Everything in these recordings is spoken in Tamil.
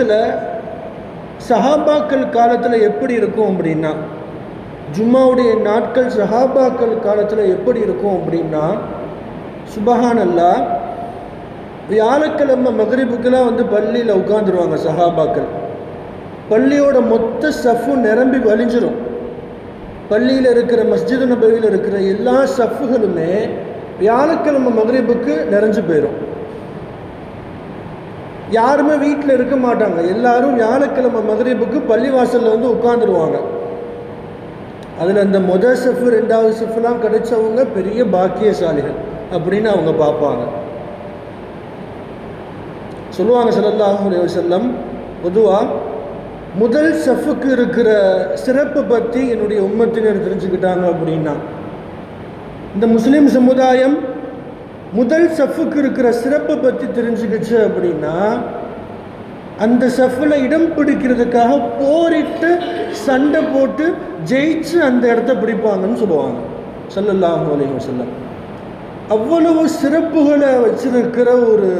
இடத்துல சஹாபாக்கள் காலத்தில் எப்படி இருக்கும் அப்படின்னா ஜும்மாவுடைய நாட்கள் சஹாபாக்கள் காலத்தில் எப்படி இருக்கும் அப்படின்னா சுபஹானல்லா வியாழக்கிழமை மகரிபுக்கெல்லாம் வந்து பள்ளியில் உட்காந்துருவாங்க சஹாபாக்கள். பள்ளியோட மொத்த சஃப்பும் நிரம்பி வலிஞ்சிரும் பள்ளியில் இருக்கிற மஸ்ஜிது நபவியில் இருக்கிற எல்லா சஃப்புகளுமே வியாழக்கிழமை மகரிபுக்கு நிறைஞ்சு போயிடும் யாருமே வீட்டில் இருக்க மாட்டாங்க. எல்லாரும் வியாழக்கிழமை மதுரைப்புக்கு பள்ளிவாசலில் வந்து உட்காந்துருவாங்க அதில் அந்த முதல் செஃப் ரெண்டாவது செஃப்லாம் கிடைச்சவங்க பெரிய பாக்கியசாலிகள் அப்படின்னு அவங்க பார்ப்பாங்க. சொல்லுவாங்க ஸல்லல்லாஹு செல்லம் பொதுவாக முதல் செஃப்புக்கு இருக்கிற சிறப்பை பற்றி என்னுடைய உம்மத்தினர் தெரிஞ்சுக்கிட்டாங்க அப்படின்னா இந்த முஸ்லீம் சமுதாயம் முதல் செஃப்புக்கு இருக்கிற சிறப்பை பற்றி தெரிஞ்சுக்கிச்சு அப்படின்னா அந்த செஃப்பில் இடம் பிடிக்கிறதுக்காக போரிட்டு சண்டை போட்டு ஜெயிச்சு அந்த இடத்த பிடிப்பாங்கன்னு சொல்லுவாங்க. சொல்லலாம் அலைஹி சொல்ல அவ்வளவு சிறப்புகளை வச்சிருக்கிற ஒரு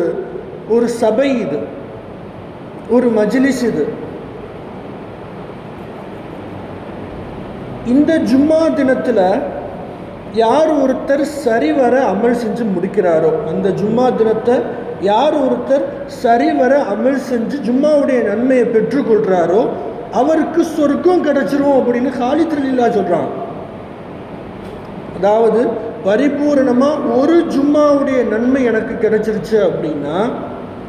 ஒரு சபை இது. ஒரு மஜ்லிஸ் இது. இந்த ஜும்மா தினத்தில் யார் ஒருத்தர் சரிவர அமல் செஞ்சு முடிக்கிறாரோ அந்த ஜும்மா தினத்தை யார் ஒருத்தர் சரிவர அமல் செஞ்சு ஜும்மாவுடைய நன்மையை பெற்றுக்கொள்கிறாரோ அவருக்கு சொர்க்கம் கிடைச்சிரும் அப்படின்னு காளித்திரலீலா சொல்கிறான் அதாவது பரிபூரணமாக ஒரு ஜும்மாவுடைய நன்மை எனக்கு கிடைச்சிருச்சு அப்படின்னா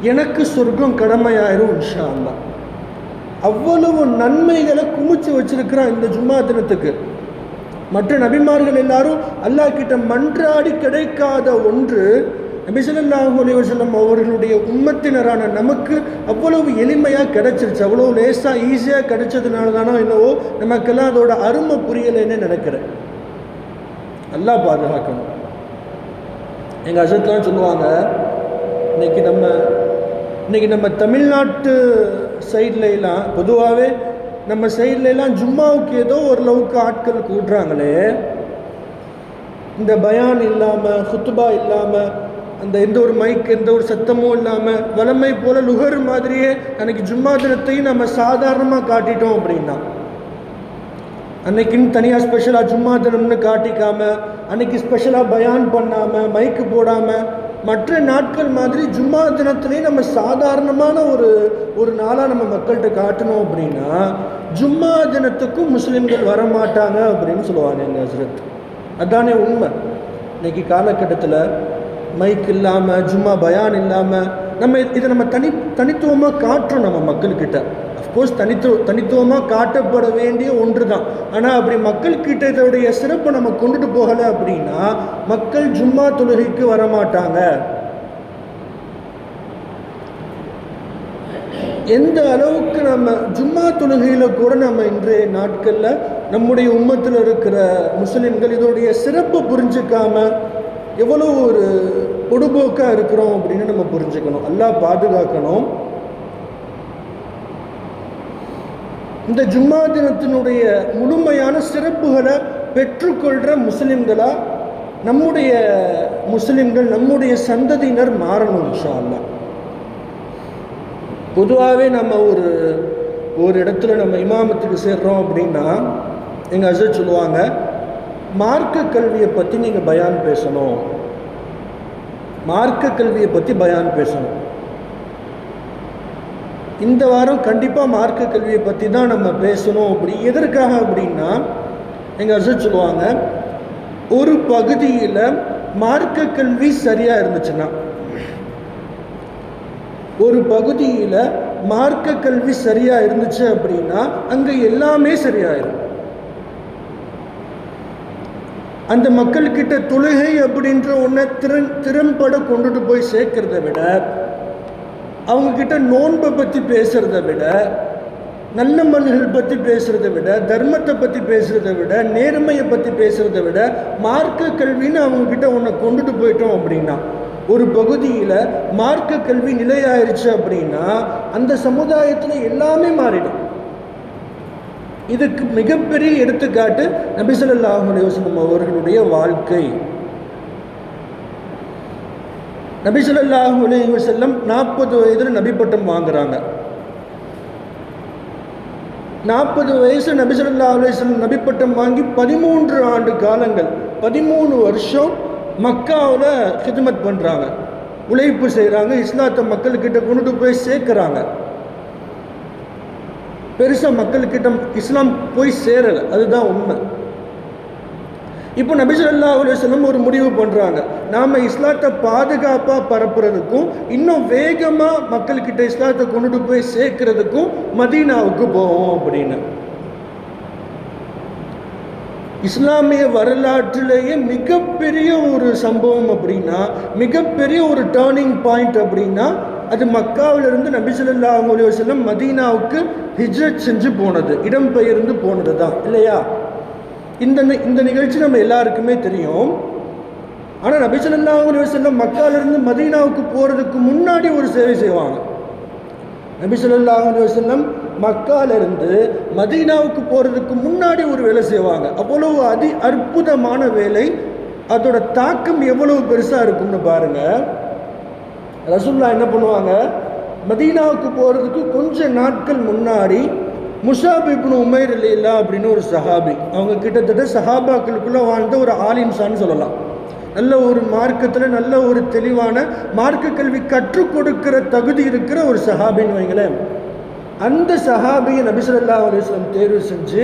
எனக்கு சொர்க்கம் கடமையாயிரும் இன்ஷா அல்லாஹ். அவ்வளவு நன்மைகளை குமிச்சு வச்சிருக்கிறான் இந்த ஜும்மா தினத்துக்கு. மற்ற நபிமார்கள் எல்லாரும் அல்லாஹ் கிட்ட மன்றாடி கிடைக்காத ஒன்று நபி ஸல்லல்லாஹு அவர்களுடைய உம்மத்தினரான நமக்கு அவ்வளவு எளிமையாக கிடைச்சிருச்சு. அவ்வளோ லேசாக ஈஸியாக கிடைச்சதுனால தானோ என்னவோ நமக்கெல்லாம் அதோட அருமை புரியலைன்னு நினைக்கிறேன். அல்லாஹ் பாதுகாக்கணும். எங்கள் அசத்லாம் சொல்லுவாங்க இன்னைக்கு நம்ம இன்னைக்கு நம்ம தமிழ்நாட்டு சைட்ல எல்லாம் பொதுவாகவே நம்ம சைட்ல எல்லாம் ஜும்மாவுக்கு ஏதோ ஓரளவுக்கு ஆட்கள் கூடுறாங்களே. இந்த பயான் இல்லாமல் ஹுத்துபா இல்லாமல் அந்த எந்த ஒரு மைக் எந்த ஒரு சத்தமும் இல்லாமல் வளமை போல லுகர் மாதிரியே அன்னைக்கு ஜும்மா தினத்தையும் நம்ம சாதாரணமாக காட்டிட்டோம் அப்படின்னா அன்னைக்குன்னு தனியாக ஸ்பெஷலாக ஜும்மா தினம்னு காட்டிக்காமல் அன்னைக்கு ஸ்பெஷலாக பயான் பண்ணாமல் மைக்கு போடாமல் மற்ற நாட்கள் மாதிரி ஜும்மா தினத்துலேயும் நம்ம சாதாரணமான ஒரு ஒரு நாளாக நம்ம மக்கள்கிட்ட காட்டணும் அப்படின்னா ஜும்மா தினத்துக்கும் முஸ்லீம்கள் வரமாட்டாங்க அப்படின்னு சொல்லுவாங்க எங்கள் ஹசரத். அதானே உண்மை. இன்னைக்கு காலகட்டத்தில் மைக் இல்லாமல் ஜும்மா பயான் இல்லாமல் நம்ம இதை நம்ம தனி தனித்துவமாக காட்டுறோம் நம்ம மக்கள்கிட்ட. அஃப்கோர்ஸ் தனித்துவ தனித்துவமாக காட்டப்பட வேண்டிய ஒன்று தான் ஆனால் அப்படி மக்கள்கிட்ட இதோடைய சிறப்பை நம்ம கொண்டுட்டு போகலை அப்படின்னா மக்கள் ஜும்மா தொழுகைக்கு வரமாட்டாங்க. எந்த அளவுக்கு நம்ம ஜும்மா தொழுகையில் கூட நம்ம இன்றைய நாட்களில் நம்முடைய உம்மத்தில் இருக்கிற முஸ்லிம்கள் இதோடைய சிறப்பை புரிஞ்சுக்காம எவ்வளோ ஒரு பொடுபோக்காக இருக்கிறோம் அப்படின்னு நம்ம புரிஞ்சுக்கணும். எல்லாம் பாதுகாக்கணும். இந்த ஜும்மா தினத்தினுடைய முழுமையான சிறப்புகளை பெற்றுக்கொள்கிற முஸ்லீம்களாக நம்முடைய முஸ்லிம்கள் நம்முடைய சந்ததியினர் மாறணும் இன்ஷா பொதுவாகவே நம்ம ஒரு ஒரு இடத்துல நம்ம இமாமத்துக்கு சேர்றோம் அப்படின்னா எங்கள் அசர் சொல்லுவாங்க மார்க்க கல்வியை பற்றி நீங்கள் பயான் பேசணும். மார்க்க கல்வியை பற்றி பயான் பேசணும். இந்த வாரம் கண்டிப்பாக மார்க்க கல்வியை பற்றி தான் நம்ம பேசணும் அப்படி எதற்காக அப்படின்னா எங்கள் அசர் சொல்லுவாங்க ஒரு பகுதியில் மார்க்க கல்வி சரியாக இருந்துச்சுன்னா ஒரு பகுதியில் மார்க்க கல்வி சரியாக இருந்துச்சு அப்படின்னா அங்கே எல்லாமே சரியாயிடும் அந்த மக்கள்கிட்ட தொழுகை அப்படின்ற ஒன்றை திறன் திறன்பட கொண்டுட்டு போய் சேர்க்கறத விட அவங்கக்கிட்ட நோன்பை பற்றி பேசுகிறத விட நல்ல மனிதர்கள் பற்றி பேசுகிறத விட தர்மத்தை பற்றி பேசுகிறத விட நேர்மையை பற்றி பேசுகிறத விட மார்க்க கல்வின்னு அவங்கக்கிட்ட ஒன்றை கொண்டுட்டு போயிட்டோம் அப்படின்னா ஒரு பகுதியில் மார்க்க கல்வி நிலையாயிருச்சு அப்படின்னா அந்த சமுதாயத்தில் எல்லாமே மாறிடும். இதுக்கு மிகப்பெரிய எடுத்துக்காட்டு நபிசல்லாஹு அலைவசனம் அவர்களுடைய வாழ்க்கை. நபிசல்லாஹு அலைஹி செல்லம் நாற்பது வயதில் நபிப்பட்டம் வாங்குறாங்க. நாற்பது வயசு நபி ஸல்லல்லாஹு அலைஹி வாங்கி பதிமூன்று ஆண்டு காலங்கள் பதிமூணு வருஷம் மக்காவில் ஹிதமத் பண்ணுறாங்க உழைப்பு செய்கிறாங்க இஸ்லாத்தை மக்கள்கிட்ட கொண்டுட்டு போய் சேர்க்குறாங்க. பெருசாக மக்கள்கிட்ட இஸ்லாம் போய் சேரலை அதுதான் உண்மை. இப்போ நபிசல்லா அலுவலம் ஒரு முடிவு பண்ணுறாங்க நாம் இஸ்லாத்தை பாதுகாப்பாக பரப்புறதுக்கும் இன்னும் வேகமாக மக்கள்கிட்ட இஸ்லாத்தை கொண்டுட்டு போய் சேர்க்கறதுக்கும் மதீனாவுக்கு போவோம் அப்படின்னு. இஸ்லாமிய வரலாற்றிலேயே மிகப்பெரிய ஒரு சம்பவம் அப்படின்னா மிகப்பெரிய ஒரு டேர்னிங் பாயிண்ட் அப்படின்னா அது மக்காவிலிருந்து நபிசுல்லா ஸல்லல்லாஹு அலைஹி மதீனாவுக்கு ஹிஜ்ரத் செஞ்சு போனது இடம்பெயர்ந்து போனது தான் இல்லையா? இந்த இந்த நிகழ்ச்சி நம்ம எல்லாருக்குமே தெரியும். ஆனால் நபி ஸல்லல்லாஹு மக்காலிருந்து மதீனாவுக்கு போகிறதுக்கு முன்னாடி ஒரு சேவை செய்வாங்க. நபி ஸல்லல்லாஹு மக்காலிருந்து மதீனாவுக்கு போகிறதுக்கு முன்னாடி ஒரு வேலை செய்வாங்க. அவ்வளவு அதி அற்புதமான வேலை. அதோட தாக்கம் எவ்வளவு பெருசாக இருக்கும்னு பாருங்க. ரசுல்லா என்ன பண்ணுவாங்க? மதீனாவுக்கு போகிறதுக்கு கொஞ்ச நாட்கள் முன்னாடி முஷாப் இப்னு உமைர் இல்லா அப்படின்னு ஒரு சஹாபி. அவங்க கிட்டத்தட்ட சஹாபாக்களுக்குள்ளே வாழ்ந்த ஒரு ஆலிம்சான்னு சொல்லலாம். நல்ல ஒரு மார்க்கத்தில் நல்ல ஒரு தெளிவான மார்க்க கல்வி கற்றுக் கொடுக்கிற தகுதி இருக்கிற ஒரு சஹாபின்னு வைங்களேன். அந்த சஹாபியை நபி ஸல்லல்லாஹு தேர்வு செஞ்சு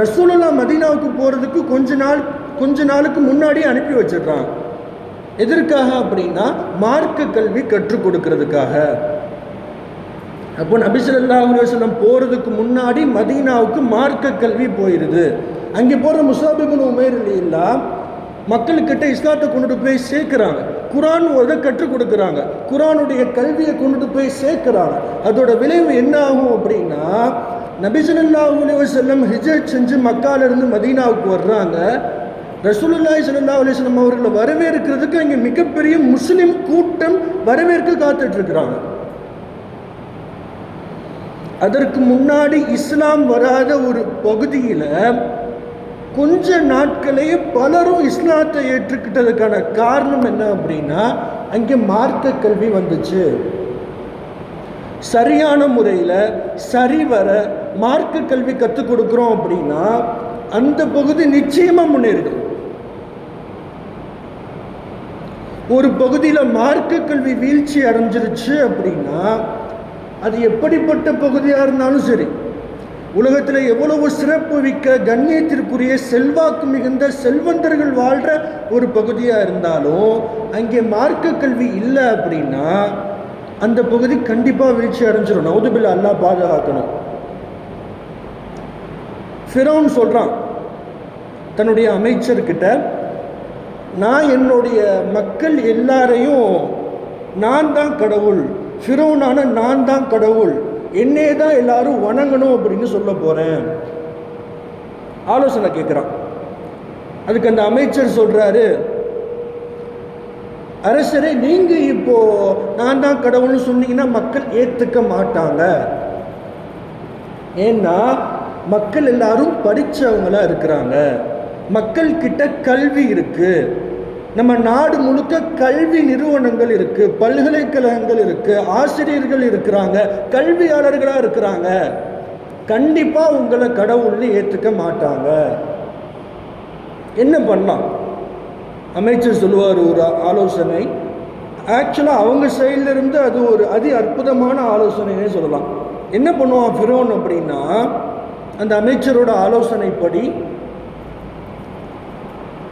ரசூலுல்லா மதீனாவுக்கு போகிறதுக்கு கொஞ்ச நாள் கொஞ்ச நாளுக்கு முன்னாடியே அனுப்பி வச்சிடுறாங்க எதற்காக அப்படின்னா மார்க்க கல்வி கற்றுக் கொடுக்கறதுக்காக. அப்போ நபி ஸல்லல்லாஹு போகிறதுக்கு முன்னாடி மதீனாவுக்கு மார்க்க கல்வி போயிடுது அங்கே போகிற முசாபிபுன் உமேர் இல்லா மக்கள்கிட்ட இஸ்லாத்தை கொண்டுட்டு போய் சேர்க்குறாங்க. குரான் ஒரு கற்றுக் கொடுக்குறாங்க. குரானுடைய கல்வியை கொண்டுட்டு போய் சேர்க்குறாங்க. அதோட விளைவு என்ன ஆகும் அப்படின்னா நபி ஸல்லல்லாஹு அலைஹி செஞ்சு மக்காலிருந்து மதீனாவுக்கு வர்றாங்க. ரசூலுல்லாய் சல்லா அலைஹி அவர்களை வரவேற்கிறதுக்கு அங்கே மிகப்பெரிய முஸ்லீம் கூட்டம் வரவேற்க காத்துட்ருக்குறாங்க அதற்கு முன்னாடி இஸ்லாம் வராத ஒரு பகுதியில் கொஞ்ச நாட்களையே பலரும் இஸ்லாத்தை ஏற்றுக்கிட்டதுக்கான காரணம் என்ன அப்படின்னா அங்கே மார்க்க கல்வி வந்துச்சு. சரியான முறையில் சரிவர மார்க்க கல்வி கற்றுக் கொடுக்குறோம் அப்படின்னா அந்த பகுதி நிச்சயமாக முன்னேறிடும். ஒரு பகுதியில் மார்க்க கல்வி வீழ்ச்சி அடைஞ்சிருச்சு அப்படின்னா அது எப்படிப்பட்ட பகுதியாக இருந்தாலும் சரி. உலகத்தில் எவ்வளவு சிறப்பு மிக்க கண்ணியத்திற்குரிய செல்வாக்கு மிகுந்த செல்வந்தர்கள் வாழ்கிற ஒரு பகுதியாக இருந்தாலும் அங்கே மார்க்க கல்வி இல்லை அப்படின்னா அந்த பகுதி கண்டிப்பாக வீழ்ச்சி அடைஞ்சிடும் நவுதுபில் அல்லாஹ் பாதுகாக்கணும். ஃபிரோன் சொல்கிறான் தன்னுடைய அமைச்சர்கிட்ட நான் என்னுடைய மக்கள் எல்லாரையும் நான் தான் கடவுள். ஃபிரோனான நான் தான் கடவுள். என்னே தான் எல்லாரும் வணங்கணும் அப்படின்னு சொல்ல போகிறேன் ஆலோசனை கேட்குறான் அதுக்கு அந்த அமைச்சர் சொல்கிறாரு அரசரே நீங்கள் இப்போ நான் தான் கடவுள்னு சொன்னீங்கன்னா மக்கள் ஏற்றுக்க மாட்டாங்க. ஏன்னா மக்கள் எல்லாரும் படித்தவங்களாக இருக்கிறாங்க. மக்கள் கிட்ட கல்வி இருக்குது நம்ம நாடு முழுக்க கல்வி நிறுவனங்கள் இருக்கு பல்கலைக்கழகங்கள் இருக்கு ஆசிரியர்கள் இருக்கிறாங்க கல்வியாளர்களாக இருக்கிறாங்க. கண்டிப்பாக உங்களை கடவுள்னு ஏற்றுக்க மாட்டாங்க. என்ன பண்ணலாம்? அமைச்சர் சொல்லுவார் ஒரு ஆலோசனை. ஆக்சுவலாக அவங்க சைட்லேருந்து அது ஒரு அதி அற்புதமான ஆலோசனைனே சொல்லலாம். என்ன பண்ணுவான் ஃபிரோன் அப்படின்னா அந்த அமைச்சரோட ஆலோசனைப்படி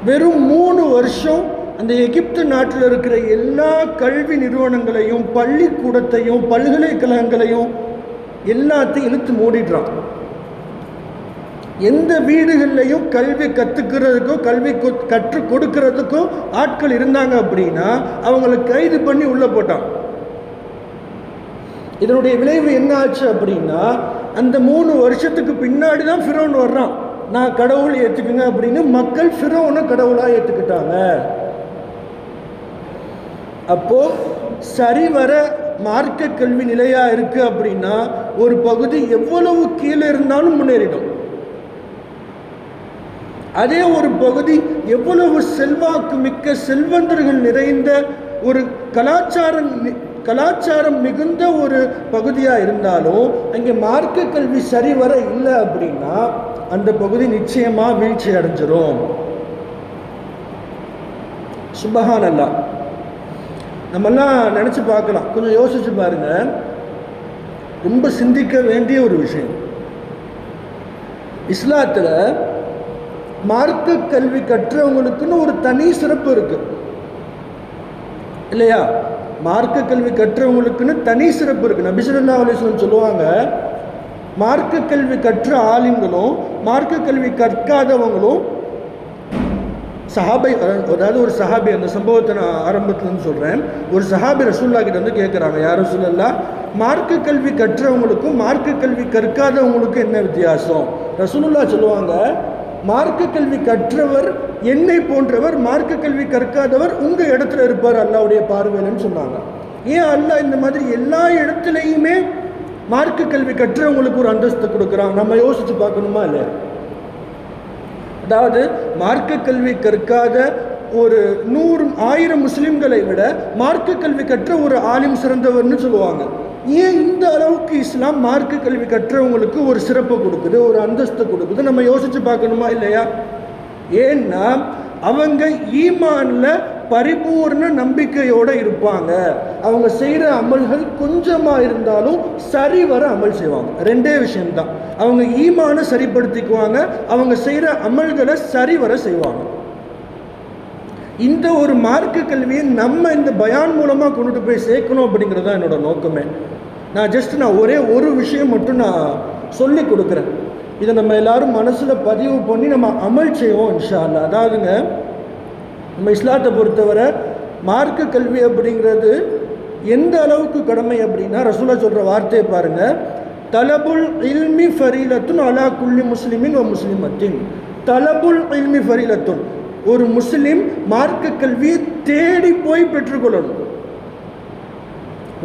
வெறும் மூணு வருஷம் அந்த எகிப்து நாட்டில் இருக்கிற எல்லா கல்வி நிறுவனங்களையும் பள்ளிக்கூடத்தையும் பல்கலைக்கழகங்களையும் எல்லாத்தையும் இழுத்து மூடிடுறான். எந்த வீடுகள்லையும் கல்வி கற்றுக்கிறதுக்கோ கல்வி கொ- கற்றுக் கொடுக்கறதுக்கோ ஆட்கள் இருந்தாங்க அப்படின்னா அவங்களை கைது பண்ணி உள்ளே போட்டான். இதனுடைய விளைவு என்ன ஆச்சு அப்படின்னா அந்த மூணு வருஷத்துக்கு பின்னாடி தான் ஃபிரோன் வர்றான். நான் கடவுள் ஏற்றுக்குங்க அப்படின்னு மக்கள் ஃபிரோனை கடவுளாக ஏற்றுக்கிட்டாங்க அப்போ சரிவர மார்க்க கல்வி நிலையா இருக்கு அப்படின்னா ஒரு பகுதி எவ்வளவு கீழே இருந்தாலும் முன்னேறிடும். அதே ஒரு பகுதி எவ்வளவு செல்வாக்கு மிக்க செல்வந்தர்கள் நிறைந்த ஒரு கலாச்சாரம் கலாச்சாரம் மிகுந்த ஒரு பகுதியாக இருந்தாலும் அங்கே மார்க்க கல்வி சரிவர இல்லை அப்படின்னா அந்த பகுதி நிச்சயமாக வீழ்ச்சி அடைஞ்சிரும். சுபகான் அல்லா நம்மெல்லாம் நினச்சி பார்க்கலாம். கொஞ்சம் யோசிச்சு பாருங்க. ரொம்ப சிந்திக்க வேண்டிய ஒரு விஷயம். இஸ்லாத்தில் மார்க்க கல்வி கற்றவங்களுக்குன்னு ஒரு தனி சிறப்பு இருக்கு. இல்லையா? மார்க்க கல்வி கற்றவங்களுக்குன்னு தனி சிறப்பு இருக்கு. நபிசுல்லா அலிஸ்லம் சொல்லுவாங்க மார்க்க கல்வி கற்ற ஆளுங்களும் மார்க்க கல்வி கற்காதவங்களும் சஹாபை அதாவது ஒரு சஹாபி அந்த சம்பவத்தை நான் ஆரம்பத்துலேருந்து சொல்கிறேன் ஒரு சஹாபி ரசூல்லா கிட்ட வந்து கேட்குறாங்க யார் ரசூல்லா மார்க்க கல்வி கற்றவங்களுக்கும் மார்க்க கல்வி கற்காதவங்களுக்கும் என்ன வித்தியாசம்? ரசூலுல்லா சொல்லுவாங்க மார்க்க கல்வி கற்றவர் என்னை போன்றவர் மார்க்க கல்வி கற்காதவர் உங்கள் இடத்துல இருப்பார் அல்லாவுடைய பார்வையிலன்னு சொன்னாங்க. ஏன் அல்லா இந்த மாதிரி எல்லா இடத்துலையுமே மார்க்க கல்வி கற்றவங்களுக்கு ஒரு அந்தஸ்து கொடுக்குறான்? நம்ம யோசிச்சு பார்க்கணுமா இல்லையா? அதாவது மார்க்க கல்வி கற்காத ஒரு நூறு ஆயிரம் முஸ்லிம்களை விட மார்க்க கல்வி கற்ற ஒரு ஆலிம் சிறந்தவர்னு சொல்லுவாங்க. ஏன் இந்த அளவுக்கு இஸ்லாம் மார்க்க கல்வி கற்றவங்களுக்கு ஒரு சிறப்பு கொடுக்குது ஒரு அந்தஸ்து கொடுக்குது? நம்ம யோசிச்சு பார்க்கணுமா இல்லையா? ஏன்னா அவங்க ஈமான்ல பரிபூர்ண நம்பிக்கையோடு இருப்பாங்க. அவங்க செய்கிற அமல்கள் கொஞ்சமாக இருந்தாலும் சரிவர அமல் செய்வாங்க. ரெண்டே விஷயம்தான். அவங்க ஈமான சரிப்படுத்திக்குவாங்க அவங்க செய்கிற அமல்களை சரிவர செய்வாங்க. இந்த ஒரு மார்க்க கல்வியை நம்ம இந்த பயான் மூலமாக கொண்டுட்டு போய் சேர்க்கணும் அப்படிங்கிறது தான் என்னோடய நோக்கமே. நான் ஜஸ்ட் நான் ஒரே ஒரு விஷயம் மட்டும் நான் சொல்லி கொடுக்குறேன். இதை நம்ம எல்லாரும் மனசில் பதிவு பண்ணி நம்ம அமல் செய்வோம் இன்ஷா அல்லா அதாவதுங்க நம்ம இஸ்லாத்தை பொறுத்தவரை மார்க்க கல்வி அப்படிங்கிறது எந்த அளவுக்கு கடமை அப்படின்னா ரசூலா சொல்கிற வார்த்தையை பாருங்கள் தலபுல் இல்மி ஃபரீலத்துன் அலா குல்லி முஸ்லிமின் ஓ முஸ்லிமத்தின். தலபுல் இல்மி ஃபரீலத்துன். ஒரு முஸ்லீம் மார்க்க கல்வியை தேடி போய் பெற்றுக்கொள்ளணும்.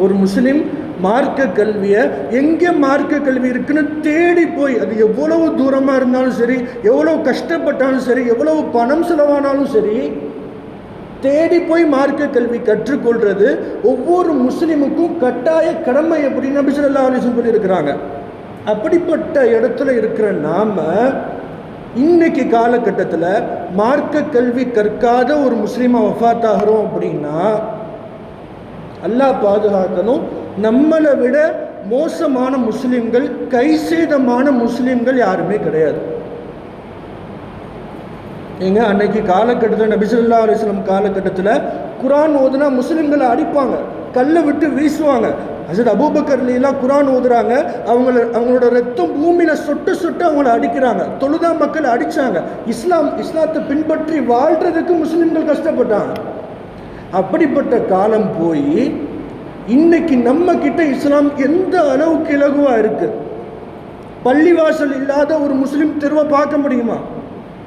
ஒரு முஸ்லீம் மார்க்க கல்வியை எங்கே மார்க்க கல்வி இருக்குன்னு தேடி போய் அது எவ்வளவு தூரமாக இருந்தாலும் சரி எவ்வளவு கஷ்டப்பட்டாலும் சரி எவ்வளவு பணம் செலவானாலும் சரி தேடி போய் மார்க்க கல்வி கற்றுக்கொள்றது ஒவ்வொரு முஸ்லீமுக்கும் கட்டாய கடமை அப்படின்னு நபி சொல்லா அலிசன் சொல்லியிருக்கிறாங்க. அப்படிப்பட்ட இடத்துல இருக்கிற நாம் இன்னைக்கு காலகட்டத்தில் மார்க்க கல்வி கற்காத ஒரு முஸ்லீமை வஃத் ஆகிறோம் அப்படின்னா அல்லாஹ் பாதுகாக்கணும். நம்மளை விட மோசமான முஸ்லீம்கள் கைசேதமான முஸ்லீம்கள் யாருமே கிடையாது. ஏங்க அன்னைக்கு காலகட்டத்தில் நபிசுல்லா அலிஸ்லம் காலகட்டத்தில் குரான் ஓதுனா முஸ்லீம்களை அடிப்பாங்க. கல்லை விட்டு வீசுவாங்க. ஹசரத் அபூபக்கர்லாம் குரான் ஓதுறாங்க. அவங்கள அவங்களோட ரத்தம் பூமியில் சொட்டு சொட்டு அவங்கள அடிக்கிறாங்க. தொழுதா மக்கள் அடித்தாங்க இஸ்லாம் இஸ்லாத்தை பின்பற்றி வாழ்கிறதுக்கு முஸ்லீம்கள் கஷ்டப்பட்டாங்க. அப்படிப்பட்ட காலம் போய் இன்னைக்கு நம்ம கிட்ட இஸ்லாம் எந்த அளவுக்கு இலகுவாக இருக்குது பள்ளிவாசல் இல்லாத ஒரு முஸ்லீம் தெருவை பார்க்க முடியுமா?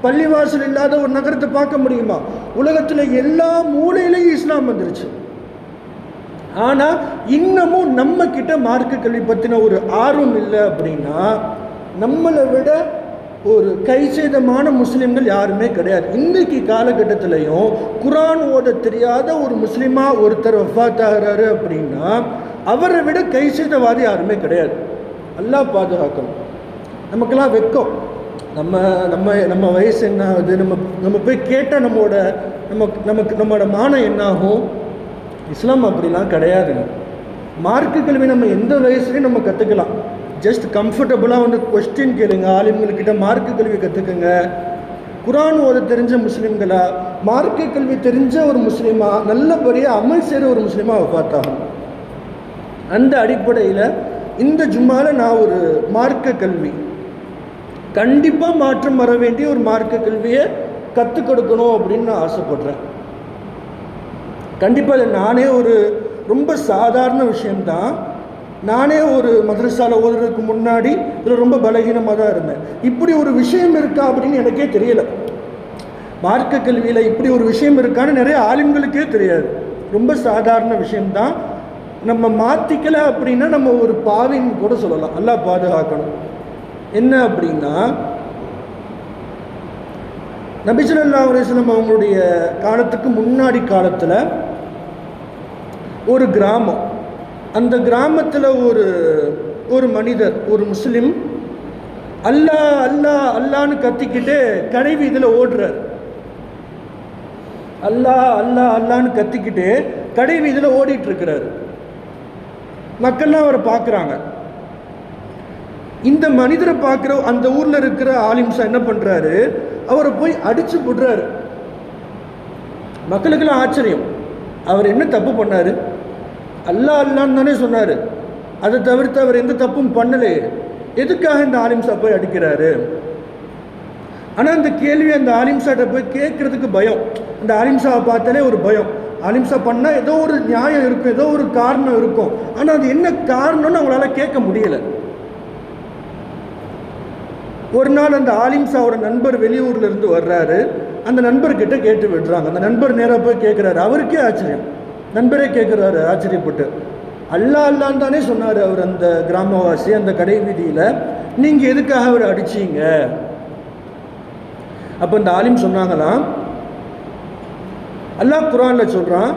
பள்ளிவாசல் இல்லாத ஒரு நகரத்தை பார்க்க முடியுமா? உலகத்தில் எல்லா மூலையிலையும் இஸ்லாம் வந்துருச்சு. ஆனால் இன்னமும் நம்ம கிட்ட மார்க்க கல்வி பற்றின ஒரு ஆர்வம் இல்லை அப்படின்னா நம்மளை விட ஒரு கை முஸ்லீம்கள் யாருமே கிடையாது. இன்றைக்கு காலகட்டத்திலையும் குரான் ஓத தெரியாத ஒரு முஸ்லீமாக ஒருத்தர் வஃத் அப்படின்னா அவரை விட கை யாருமே கிடையாது. நல்லா பாதுகாக்கணும். நமக்கெல்லாம் வெக்கம் நம்ம நம்ம நம்ம வயசு என்ன ஆகுது நம்ம நம்ம போய் கேட்டால் நம்மளோட நம்ம நமக்கு நம்மளோட மானம் என்னாகும்? இஸ்லாம் அப்படிலாம் கிடையாதுங்க. மார்க்கு கல்வி நம்ம எந்த வயசுலையும் நம்ம கற்றுக்கலாம் ஜஸ்ட் கம்ஃபர்டபுளாக வந்து கொஸ்டின் கேளுங்க. ஆலிம்கள்கிட்ட மார்க்கு கல்வி கற்றுக்குங்க குரான் ஓத தெரிஞ்ச முஸ்லீம்களா? மார்க்க கல்வி தெரிஞ்ச ஒரு முஸ்லீமா? நல்லபடியாக அமல் செய்கிற ஒரு முஸ்லீமாக பார்த்தாகும் அந்த அடிப்படையில் இந்த ஜும்மாவில் நான் ஒரு மார்க்க கல்வி. கண்டிப்பாக மாற்றம் வர வேண்டிய ஒரு மார்க்க கல்வியை கற்றுக் கொடுக்கணும் அப்படின்னு நான் ஆசைப்படுறேன். கண்டிப்பாக நானே ஒரு ரொம்ப சாதாரண விஷயம்தான். நானே ஒரு மதரசாவில் ஓதுறதுக்கு முன்னாடி இதில் ரொம்ப பலகீனமாக தான் இருந்தேன். இப்படி ஒரு விஷயம் இருக்கா அப்படின்னு எனக்கே தெரியலை. மார்க்க கல்வியில் இப்படி ஒரு விஷயம் இருக்கான்னு நிறைய ஆளுங்களுக்கே தெரியாது. ரொம்ப சாதாரண விஷயம்தான். நம்ம மாற்றிக்கலை அப்படின்னா நம்ம ஒரு பாவின்னு கூட சொல்லலாம். நல்லா பாதுகாக்கணும். என்ன அப்படின்னா நபிசுல்லா அலிஸ்லம் அவங்களுடைய காலத்துக்கு முன்னாடி காலத்தில் ஒரு கிராமம். அந்த கிராமத்தில் ஒரு ஒரு மனிதர் ஒரு முஸ்லீம் அல்லாஹ் அல்லாஹ் அல்லான்னு கத்திக்கிட்டு கடை வீதியில் ஓடுறார். அல்லாஹ் அல்லாஹ் அல்லான்னு கத்திக்கிட்டு கடை வீதியில் ஓடிட்டு மக்கள்லாம் அவரை பார்க்குறாங்க. இந்த மனிதரை பார்க்குற அந்த ஊரில் இருக்கிற ஆலிம்சா என்ன பண்ணுறாரு அவரை போய் அடித்து போடுறாரு. மக்களுக்கெல்லாம் ஆச்சரியம். அவர் என்ன தப்பு பண்ணாரு? அல்லா அல்லான்னு தானே சொன்னார். அதை தவிர்த்து அவர் எந்த தப்பும் பண்ணலை. எதுக்காக இந்த ஆலிம்சா போய் அடிக்கிறாரு? ஆனால் அந்த கேள்வி அந்த ஆலிம்சாட்ட போய் கேட்குறதுக்கு பயம். அந்த ஆலிம்சாவை பார்த்தாலே ஒரு பயம். ஆலிம்சா பண்ணால் ஏதோ ஒரு நியாயம் இருக்கும் ஏதோ ஒரு காரணம் இருக்கும். ஆனால் அது என்ன காரணம்னு அவங்களால கேட்க முடியல. ஒரு நாள் அந்த ஆலிம்சாவோட நண்பர் வெளியூர்ல இருந்து வர்றாரு. அந்த நண்பர்கிட்ட கேட்டு விடுறாங்க. அந்த நண்பர் நேராக போய் கேட்குறாரு அவருக்கே ஆச்சரியம். நண்பரே கேட்குறாரு ஆச்சரியப்பட்டு. அல்லா அல்லான்னு தானே சொன்னார் அவர் அந்த கிராமவாசி அந்த கடை வீதியில். நீங்கள் எதுக்காக அவர் அடிச்சீங்க? அப்போ இந்த ஆலிம் சொன்னாங்களாம் அல்லாஹ் குரானில் சொல்கிறான்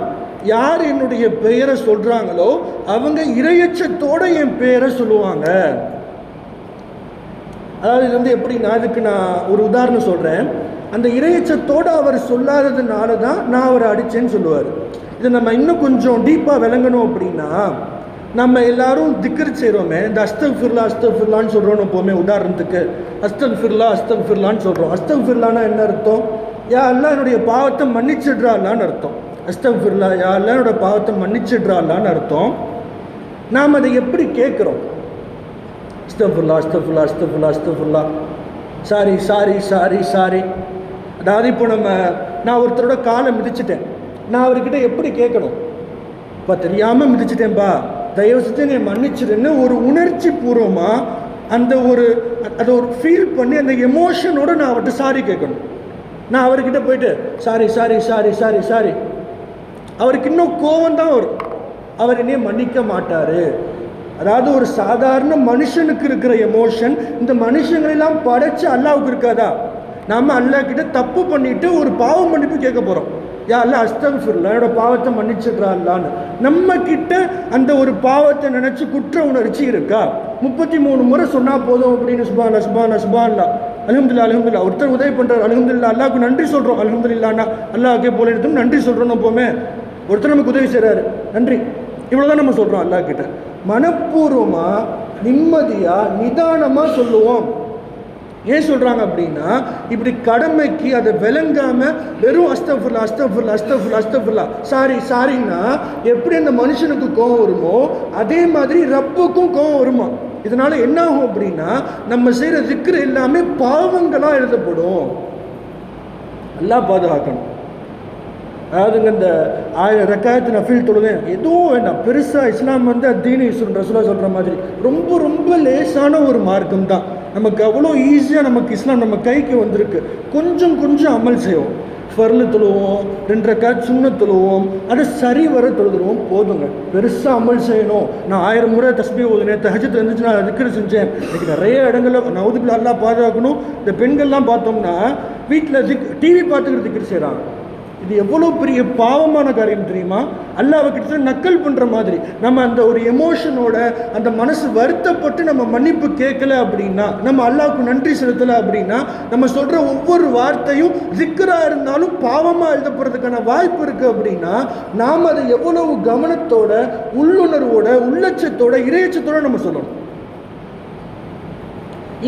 யார் என்னுடைய பெயரை சொல்கிறாங்களோ அவங்க இரையச்சத்தோட என் பெயரை சொல்லுவாங்க. அதாவது இது வந்து எப்படி நான் இதுக்கு நான் ஒரு உதாரணம் சொல்கிறேன் அந்த இரையச்சத்தோடு அவர் சொல்லாததுனால தான் நான் அவரை அடித்தேன்னு சொல்லுவார். இதை நம்ம இன்னும் கொஞ்சம் டீப்பாக விளங்கணும் அப்படின்னா நம்ம எல்லாரும் திக்கர் செய்கிறோமே இந்த அஸ்தல் ஃபிர்லா அஸ்தல் ஃபிர்லான்னு சொல்கிறோம் எப்போவுமே உதாரணத்துக்கு. அஸ்தல் ஃபிர்லா அஸ்தல் ஃபிர்லான்னு சொல்கிறோம் அஸ்தல் ஃபிர்லானா என்ன அர்த்தம்? யா அல்லா என்னுடைய பாவத்தை மன்னிச்சிடுறாளான்னு அர்த்தம். அஸ்தம் ஃபிர்லா யா அல்லா என்னோட பாவத்தை மன்னிச்சிடுறாளான்னு அர்த்தம். நாம் அதை எப்படி கேட்குறோம்? அஸ்தஃபுல்லா அஸ்தஃபுல்லா அஸ்தஃபுல்லா அஸ்தஃபுல்லா. Sorry sorry sorry sorry. அதாவது இப்போ நம்ம நான் ஒருத்தரோட காலை மிதிச்சிட்டேன். நான் அவர்கிட்ட எப்படி கேட்கணும்? இப்போ தெரியாமல் மிதிச்சிட்டேன்பா. தயவு செஞ்சு நீ மன்னிச்சிடுன்னு ஒரு உணர்ச்சி பூர்வமாக அந்த ஒரு அதை ஒரு ஃபீல் பண்ணி அந்த எமோஷனோட நான் அவர்கிட்ட சாரி கேட்கணும். நான் அவர்கிட்ட போயிட்டு sorry sorry sorry sorry sorry. அவருக்கு இன்னும் கோவம் தான் வரும். அவர் என்னைய மன்னிக்க மாட்டார். அதாவது ஒரு சாதாரண மனுஷனுக்கு இருக்கிற எமோஷன் இந்த மனுஷங்களெல்லாம் படைச்சு அல்லாவுக்கு இருக்காதா? நாம அல்லாஹ் கிட்ட தப்பு பண்ணிட்டு ஒரு பாவம் மன்னிப்பு கேட்க போறோம். யா அல்ல அஸ்தம் என்னோட பாவத்தை மன்னிச்சிடுறா அல்லான்னு. நம்ம கிட்ட அந்த ஒரு பாவத்தை நினைச்சு குற்ற உணர்ச்சி இருக்கா? முப்பத்தி மூணு முறை சொன்னா போதும் அப்படின்னு சுபான் சுபான்லா சுபான்லா அலமதுல்லா அலமதுல்லா ஒருத்தர் உதவி பண்றாரு அலமதுல்லா அல்லாவுக்கு நன்றி சொல்றோம் அலமதுல்லாண்ணா அல்லாஹ்க்கே போல எடுத்து நன்றி சொல்றோம் எப்போவுமே ஒருத்தர் நமக்கு உதவி செய்றாரு. நன்றி. இவ்வளவுதான் நம்ம சொல்றோம் அல்லாஹ் கிட்ட. மனப்பூர்வமாக நிம்மதியாக நிதானமாக சொல்லுவோம். ஏன் சொல்கிறாங்க அப்படின்னா இப்படி கடமைக்கு அதை விளங்காமல் வெறும் அஸ்தஃபுல்லா அஸ்தஃபுல்லா அஸ்தஃபுல்லா அஸ்தஃபுல்லா சாரி சாரின்னா எப்படி அந்த மனுஷனுக்கு கோவம் வருமோ அதே மாதிரி ரப்புக்கும் கோவம் வருமா? இதனால் என்ன ஆகும் அப்படின்னா நம்ம செய்கிற திக்ரு எல்லாமே பாவங்களாக எழுதப்படும். எல்லாம் பாதுகாக்கணும். அதாவதுங்க இந்த ஆயிரம் ரக்காயத்து நஃபில் தொழுதேன். எதுவும் வேண்டாம். பெருசாக இஸ்லாம் வந்து அத்தீன இஸ்லாம் ரசூலா சொல்கிற மாதிரி ரொம்ப ரொம்ப லேசான ஒரு மார்க்கம் தான். நமக்கு அவ்வளோ ஈஸியாக நமக்கு இஸ்லாம் நம்ம கைக்கு வந்திருக்கு. கொஞ்சம் கொஞ்சம் அமல் செய்வோம். ஃபர்லு தொழுவோம் ரெண்டு ரக்காத் சுண்ண தொழுவோம் அது சரி வர தொழுதுருவோம் போதுங்க. பெருசாக அமல் செய்யணும். நான் ஆயிரம் முறை தஸ்பி ஓதுனேன் தஹஜத்து இருந்துச்சு நான் அதுக்கு செஞ்சேன். இன்றைக்கி நிறைய இடங்களில் நவுதுபில் எல்லாம் பாதுகாக்கணும். இந்த பெண்கள்லாம் பார்த்தோம்னா வீட்டில் திக் டிவி பார்த்துக்கிட்டு திக்கிட்டு செய்கிறாங்க இது எவ்வளோ பெரிய பாவமான காரியம் தெரியுமா? அல்லாஹ் கிட்ட நக்கல் பண்ணுற மாதிரி. நம்ம அந்த ஒரு எமோஷனோட அந்த மனசு வருத்தப்பட்டு நம்ம மன்னிப்பு கேட்கல அப்படின்னா நம்ம அல்லாவுக்கு நன்றி செலுத்தலை அப்படின்னா நம்ம சொல்கிற ஒவ்வொரு வார்த்தையும் சிக்கராக இருந்தாலும் பாவமாக எழுதப்படுறதுக்கான வாய்ப்பு இருக்குது அப்படின்னா நாம் அதை எவ்வளவு கவனத்தோட உள்ளுணர்வோட உள்ளச்சத்தோட இறையச்சத்தோட நம்ம சொல்லணும்.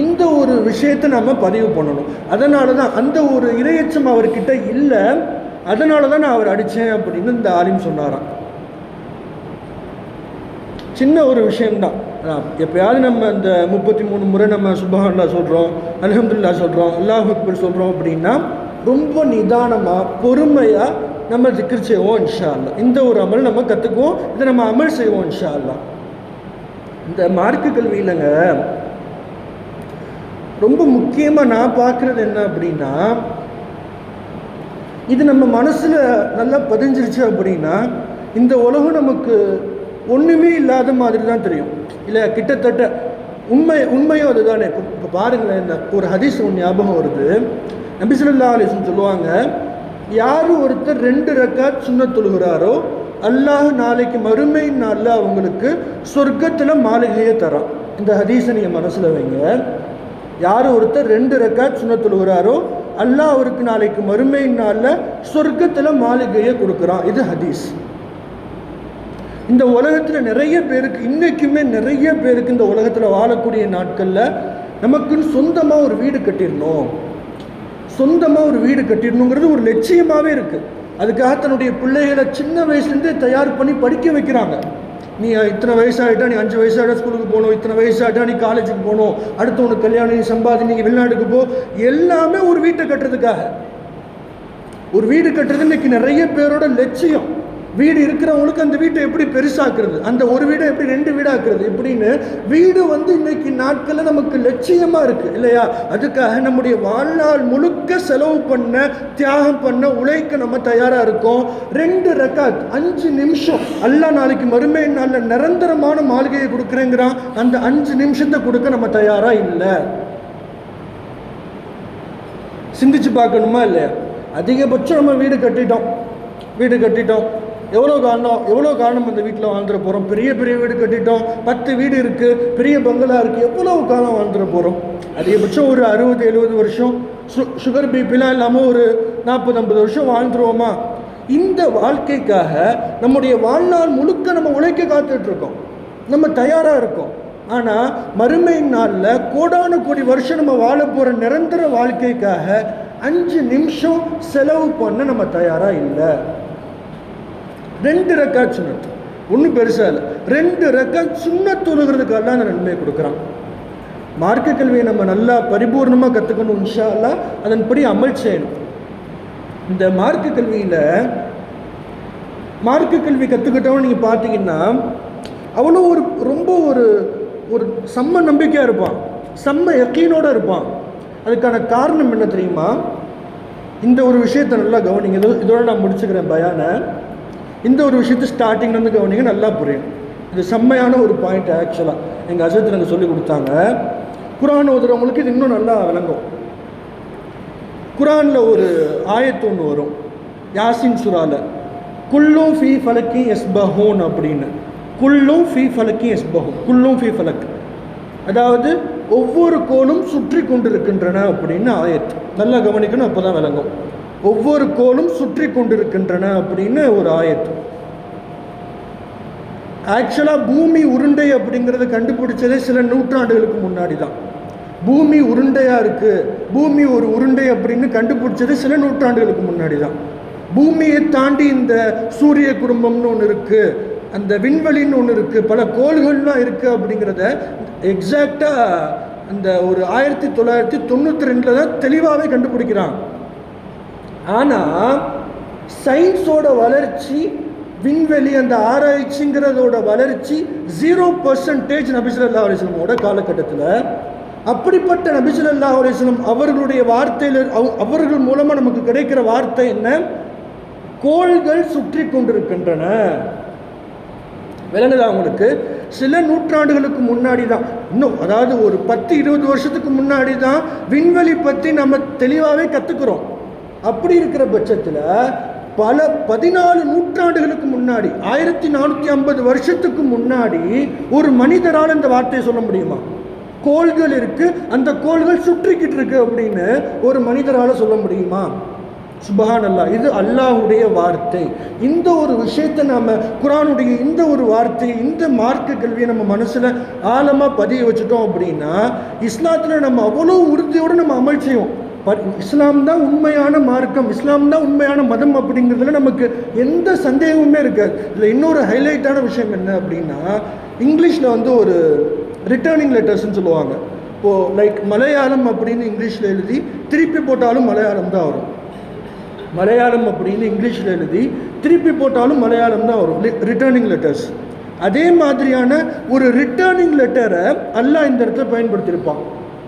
இந்த ஒரு விஷயத்தை நம்ம பதிவு பண்ணணும். அதனால தான் அந்த ஒரு இரையச்சம் அவர்கிட்ட இல்லை. அதனால தான் நான் அவர் அடித்தேன் அப்படின்னு இந்த ஆலிம் சொன்னாராம். சின்ன ஒரு விஷயம்தான். அதான் எப்பயாவது நம்ம இந்த முப்பத்தி மூணு முறை நம்ம சுபஹான்லா சொல்கிறோம் அலமதுல்லா சொல்கிறோம் அல்லாஹ் அக்பர் சொல்கிறோம் அப்படின்னா ரொம்ப நிதானமாக பொறுமையாக நம்ம திக்ர் செய்வோம் இன்ஷா அல்லா இந்த ஒரு அமல் நம்ம கற்றுக்குவோம் இதை நம்ம அமல் செய்வோம் இன்ஷா அல்லா இந்த மார்க்கு கல்வியிலங்க ரொம்ப முக்கியமாக நான் பார்க்குறது என்ன அப்படின்னா இது நம்ம மனசில் நல்லா பதிஞ்சிருச்சு அப்படின்னா இந்த உலகம் நமக்கு ஒன்றுமே இல்லாத மாதிரி தான் தெரியும். இல்லை கிட்டத்தட்ட உண்மை உண்மையும் அதுதானே. இப்போ இப்போ பாருங்களேன் இந்த ஒரு ஹதீஸ் ஒன்று ஞாபகம் வருது. நபிசுல்லா அலிஸ்ன்னு சொல்லுவாங்க யார் ஒருத்தர் ரெண்டு ரக்காத் சுண்ணத் தொழுகிறாரோ அல்லாஹ் நாளைக்கு மறுமை நாளில் அவங்களுக்கு சொர்க்கத்தில் மாளிகையை தரான். இந்த ஹதீஸை நீங்கள் மனசில் வைங்க. யார் ஒருத்தர் ரெண்டு ரெக்கார்ட் சுண்ண தொழுகிறாரோ அல்லாஹ் அவருக்கு நாளைக்கு மறுமை நாளில் சொர்க்கத்தில் மாளிகையை கொடுக்குறான். இது ஹதீஸ். இந்த உலகத்தில் நிறைய பேருக்கு இன்றைக்குமே நிறைய பேருக்கு இந்த உலகத்தில் வாழக்கூடிய நாட்களில் நமக்குன்னு சொந்தமாக ஒரு வீடு கட்டிடணும். சொந்தமாக ஒரு வீடு கட்டிடணுங்கிறது ஒரு லட்சியமாகவே இருக்குது அதுக்காக தன்னுடைய பிள்ளைகளை சின்ன வயசுலேருந்தே தயார் பண்ணி படிக்க வைக்கிறாங்க. நீ இத்தனை வயசாகிட்டா நீ அஞ்சு வயசாகிட்டா ஸ்கூலுக்கு போகணும் இத்தனை வயசாகிட்டா நீ காலேஜுக்கு போகணும் அடுத்து உனக்கு கல்யாணம் நீ சம்பாதி நீங்கள் வெளிநாட்டுக்கு போ. எல்லாமே ஒரு வீட்டை கட்டுறதுக்காக. ஒரு வீடு கட்டுறது இன்னைக்கு நிறைய பேரோட லட்சியம். வீடு இருக்கிறவங்களுக்கு அந்த வீட்டை எப்படி பெருசாக்குறது? அந்த ஒரு வீடை எப்படி ரெண்டு வீடாக்குறது? இப்படின்னு வீடு வந்து இன்னைக்கு நாட்களில் நமக்கு லட்சியமாக இருக்குது இல்லையா? அதுக்காக நம்முடைய வாழ்நாள் முழுக்க செலவு பண்ண தியாகம் பண்ண உழைக்க நம்ம தயாராக இருக்கோம். ரெண்டு ரெக்கார்ட் அஞ்சு நிமிஷம். அல்லா நாளைக்கு மறுமை நாளில் நிரந்தரமான மாளிகையை கொடுக்குறேங்கிறான். அந்த அஞ்சு நிமிஷத்தை கொடுக்க நம்ம தயாராக இல்லை. சிந்திச்சு பார்க்கணுமா இல்லையா? அதிகபட்சம் நம்ம வீடு கட்டிட்டோம். வீடு கட்டிட்டோம். எவ்வளோ காரணம் எவ்வளோ காரணம் இந்த வீட்டில் வாழ்ந்துட போகிறோம் பெரிய பெரிய வீடு கட்டிட்டோம் பத்து வீடு இருக்குது பெரிய பங்களா இருக்குது எவ்வளோ காலம் வாழ்ந்துட போகிறோம் அதிகபட்சம் ஒரு அறுபது எழுபது வருஷம். சு சுகர் பிபிலாம் இல்லாமல் ஒரு நாற்பது ஐம்பது வருஷம் வாழ்ந்துருவோமா? இந்த வாழ்க்கைக்காக நம்முடைய வாழ்நாள் முழுக்க நம்ம உழைக்க காத்துட்ருக்கோம் நம்ம தயாராக இருக்கோம். ஆனால் மறுமை நாளில் கோடானு கோடி வருஷம் நம்ம வாழ போகிற நிரந்தர வாழ்க்கைக்காக அஞ்சு நிமிஷம் செலவு பண்ண நம்ம தயாராக இல்லை. ரெண்டு ரெக்கா சுண்ணத்து ஒன்றும் பெருசாக இல்லை. ரெண்டு ரெக்கா சுண்ணத் தொழுகிறதுக்காக அந்த நன்மையை கொடுக்குறான். மார்க்க கல்வியை நம்ம நல்லா பரிபூர்ணமாக கற்றுக்கணும் இன்ஷா அல்லா அதன்படி அமல் செய்யணும். இந்த மார்க்க கல்வியில் மார்க்க கல்வி கற்றுக்கிட்டவன் நீங்கள் பார்த்தீங்கன்னா அவ்வளோ ஒரு ரொம்ப ஒரு ஒரு செம்ம நம்பிக்கையாக இருப்பான். செம்ம யக்கீனோடு இருப்பான். அதுக்கான காரணம் என்ன தெரியுமா? இந்த ஒரு விஷயத்தை நல்லா கவனிங்க. இதோட நான் முடிச்சுக்கிறேன் பயானை. இந்த ஒரு விஷயத்தை ஸ்டார்டிங்லேருந்து கவனிங்க நல்லா புரியும். இது செம்மையான ஒரு பாயிண்ட் ஆக்சுவலாக எங்கள் அஜத் எனக்கு சொல்லி கொடுத்தாங்க. குரான் ஓதுறவங்களுக்கு இது இன்னும் நல்லா விளங்கும். குரானில் ஒரு ஆயத்து ஒன்று வரும். யாசின் சுரால குல்லும் ஃபி ஃபலக்கி எஸ்பஹோன் அப்படின்னு. குல்லும் ஃபி ஃபலக்கி எஸ்பஹோன் குல்லும் ஃபி ஃபலக் அதாவது ஒவ்வொரு கோலும் சுற்றி கொண்டிருக்கின்றன அப்படின்னு ஆயத்து. நல்லா கவனிக்கணும் அப்போ தான் விளங்கும். ஒவ்வொரு கோலும் சுற்றி கொண்டிருக்கின்றன அப்படின்னு ஒரு ஆயத்து. ஆக்சுவலாக பூமி உருண்டை அப்படிங்கிறத கண்டுபிடிச்சதே சில நூற்றாண்டுகளுக்கு முன்னாடி தான் பூமி உருண்டையாக இருக்குது பூமி ஒரு உருண்டை அப்படின்னு கண்டுபிடிச்சது சில நூற்றாண்டுகளுக்கு முன்னாடி தான் பூமியை தாண்டி இந்த சூரிய குடும்பம்னு ஒன்று இருக்குது அந்த விண்வெளின்னு ஒன்று இருக்குது பல கோள்கள்லாம் இருக்குது அப்படிங்கிறத எக்ஸாக்டாக அந்த ஒரு ஆயிரத்தி தொள்ளாயிரத்தி தொண்ணூற்றி ரெண்டில் தான் தெளிவாகவே கண்டுபிடிக்கிறான். ஆனால் சயின்ஸோட வளர்ச்சி விண்வெளி அந்த ஆராய்ச்சிங்கிறதோட வளர்ச்சி ஜீரோ பர்சன்டேஜ் நபிசுல்லா அலிஸ்லமோட காலகட்டத்தில். அப்படிப்பட்ட நபிசுல்லா அலிஸ்லம் அவர்களுடைய வார்த்தையில் அவர்கள் மூலமாக நமக்கு கிடைக்கிற வார்த்தை என்ன? கோள்கள் சுற்றி கொண்டிருக்கின்றன. விளங்குதா அவங்களுக்கு சில நூற்றாண்டுகளுக்கு முன்னாடி தான் இன்னும் அதாவது ஒரு பத்து இருபது வருஷத்துக்கு முன்னாடி தான் விண்வெளி பற்றி நம்ம தெளிவாகவே கற்றுக்குறோம் அப்படி இருக்கிற பட்சத்தில் பல பதினாலு நூற்றாண்டுகளுக்கு முன்னாடி ஆயிரத்தி நானூற்றி ஐம்பது வருஷத்துக்கு முன்னாடி ஒரு மனிதரால் இந்த வார்த்தையை சொல்ல முடியுமா? கோள்கள் இருக்கு அந்த கோள்கள் சுற்றிக்கிட்டு இருக்கு அப்படின்னு ஒரு மனிதரால் சொல்ல முடியுமா? சுபஹான் அல்லா இது அல்லாஹுடைய வார்த்தை. இந்த ஒரு விஷயத்தை நம்ம குரானுடைய இந்த ஒரு வார்த்தை இந்த மார்க்க கல்வியை நம்ம மனசில் ஆழமாக பதிய வச்சுட்டோம் அப்படின்னா இஸ்லாத்தில் நம்ம அவ்வளோ உறுதியோடு நம்ம அமல் செய்வோம். இஸ்லாம் தான் உண்மையான மார்க்கம் இஸ்லாம் தான் உண்மையான மதம் அப்படிங்கிறதுல நமக்கு எந்த சந்தேகமுமே இருக்காது. இதில் இன்னொரு ஹைலைட்டான விஷயம் என்ன அப்படின்னா இங்கிலீஷில் வந்து ஒரு ரிட்டர்னிங் லெட்டர்ஸ்னு சொல்லுவாங்க. இப்போது லைக் மலையாளம் அப்படின்னு இங்கிலீஷில் எழுதி திருப்பி போட்டாலும் மலையாளம் தான் வரும். மலையாளம் அப்படின்னு இங்கிலீஷில் எழுதி திருப்பி போட்டாலும் மலையாளம் தான் வரும். ரிட்டர்னிங் லெட்டர்ஸ் அதே மாதிரியான ஒரு ரிட்டர்னிங் லெட்டரை அல்லாஹ் இந்த இடத்துல பயன்படுத்தியிருப்பான்.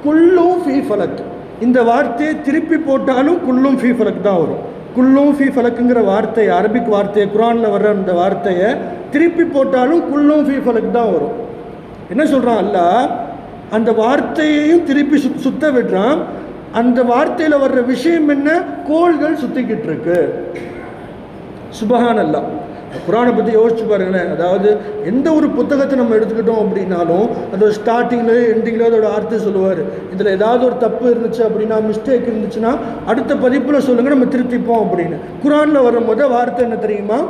குல்லும் ஃபீ ஃபலக். இந்த வார்த்தையை திருப்பி போட்டாலும் குல்லும் ஃபீ ஃபலக் தான் வரும். குல்லும் ஃபீ ஃபலக்குங்கிற வார்த்தையை அரபிக் வார்த்தையை குரானில் வர்ற அந்த வார்த்தையை திருப்பி போட்டாலும் குல்லும் ஃபீ ஃபலக் தான் வரும். என்ன சொல்கிறான் அல்ல? அந்த வார்த்தையையும் திருப்பி சுத் சுத்த விடுறான். அந்த வார்த்தையில் வர்ற விஷயம் என்ன? கோள்கள் சுற்றிக்கிட்டு இருக்கு. சுபஹான் அல்லா குரானை பற்றி யோசிச்சு பாருங்களேன். அதாவது எந்த ஒரு புத்தகத்தை நம்ம எடுத்துக்கிட்டோம் அப்படின்னாலும் அதோட ஸ்டார்டிங்கில் எண்டிங்கில் அதோட அர்த்தம் சொல்லுவார். இதில் ஏதாவது ஒரு தப்பு இருந்துச்சு அப்படின்னா மிஸ்டேக் இருந்துச்சுன்னா அடுத்த பதிப்பில் சொல்லுங்கள் நம்ம திருத்திப்போம் அப்படின்னு. குரானில் வரும்போது வார்த்தை என்ன தெரியுமா?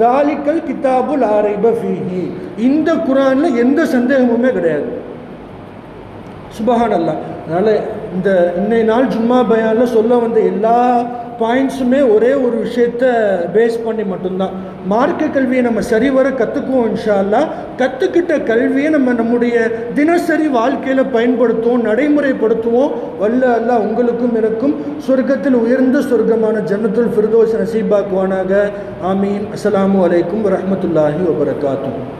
ராலிக்கல் கிதாபுல் ஆரைப ஃபீஹி இந்த குரானில் எந்த சந்தேகமுமே கிடையாது. சுபஹான் அல்லா அதனால் இந்த இன்னை நாள் ஜும்மா பயானில் சொல்ல வந்த எல்லா பாயிண்ட்ஸுமே ஒரே ஒரு விஷயத்த பேஸ் பண்ணி மட்டும்தான். மார்க்க கல்வியை நம்ம சரிவர கற்றுக்குவோம் இன்ஷா அல்லா கற்றுக்கிட்ட கல்வியை நம்ம நம்முடைய தினசரி வாழ்க்கையில் பயன்படுத்துவோம் நடைமுறைப்படுத்துவோம். வல்ல அல்ல உங்களுக்கும் எனக்கும் சொர்க்கத்தில் உயர்ந்த சொர்க்கமான ஜன்னத்துல் ஃபிர்தோஸ் நசீபாக்குவானாக. ஆமீன். அஸ்ஸலாமு அலைக்கும் வரமத்துல்லாஹி வபரகாத்துஹு.